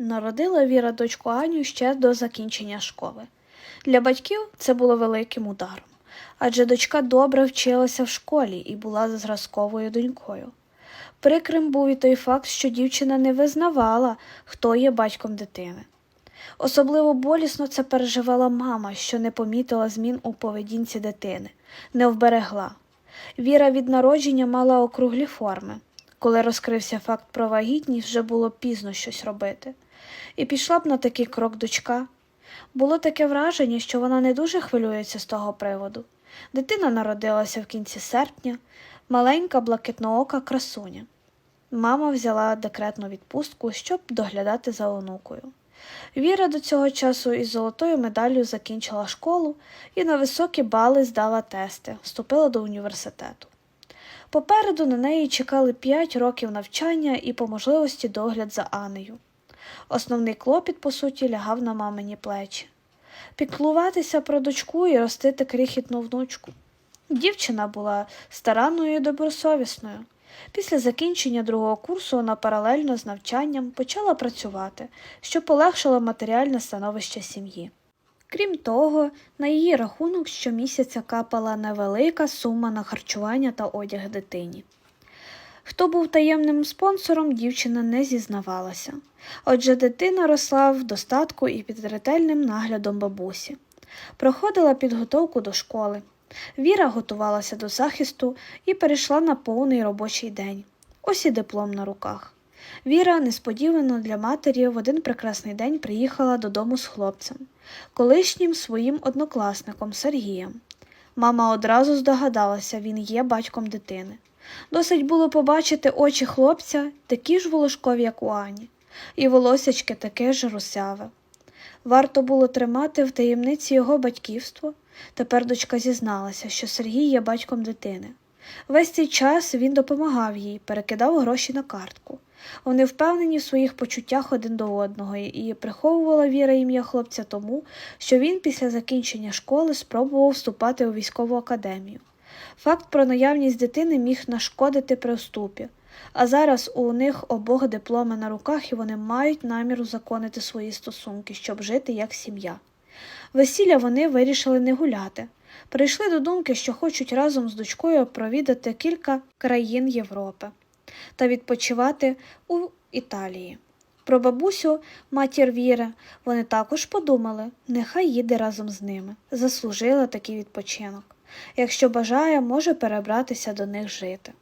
Народила Віра дочку Аню ще до закінчення школи. Для батьків це було великим ударом, адже дочка добре вчилася в школі і була зразковою донькою. Прикрим був і той факт, що дівчина не визнавала, хто є батьком дитини. Особливо болісно це переживала мама, що не помітила змін у поведінці дитини, не вберегла. Віра від народження мала округлі форми. Коли розкрився факт про вагітність, вже було пізно щось робити. І пішла б на такий крок дочка. Було таке враження, що вона не дуже хвилюється з того приводу. Дитина народилася в кінці серпня, маленька блакитноока красуня. Мама взяла декретну відпустку, щоб доглядати за онукою. Віра до цього часу із золотою медаллю закінчила школу і на високі бали здала тести, вступила до університету. Попереду на неї чекали 5 років навчання і по можливості догляд за Анею. Основний клопіт, по суті, лягав на мамині плечі. Піклуватися про дочку і ростити крихітну внучку. Дівчина була старанною і добросовісною. Після закінчення другого курсу вона паралельно з навчанням почала працювати, що полегшило матеріальне становище сім'ї. Крім того, на її рахунок щомісяця капала невелика сума на харчування та одяг дитині. Хто був таємним спонсором, дівчина не зізнавалася. Отже, дитина росла в достатку і під ретельним наглядом бабусі. Проходила підготовку до школи. Віра готувалася до захисту і перейшла на повний робочий день. Ось і диплом на руках. Віра несподівано для матері в один прекрасний день приїхала додому з хлопцем, колишнім своїм однокласником Сергієм. Мама одразу здогадалася, він є батьком дитини. Досить було побачити очі хлопця, такі ж волошкові, як у Ані, і волосячки таке ж русяве. Варто було тримати в таємниці його батьківство. Тепер дочка зізналася, що Сергій є батьком дитини. Весь цей час він допомагав їй, перекидав гроші на картку. Вони впевнені в своїх почуттях один до одного, і приховувала віра ім'я хлопця тому, що він після закінчення школи спробував вступати у військову академію. Факт про наявність дитини міг нашкодити при вступі, а зараз у них обох дипломи на руках і вони мають намір узаконити свої стосунки, щоб жити як сім'я. Весілля вони вирішили не гуляти. Прийшли до думки, що хочуть разом з дочкою провідати кілька країн Європи та відпочивати у Італії. Про бабусю, матір Віри, вони також подумали, нехай їде разом з ними, заслужила такий відпочинок. Якщо бажає, може перебратися до них жити.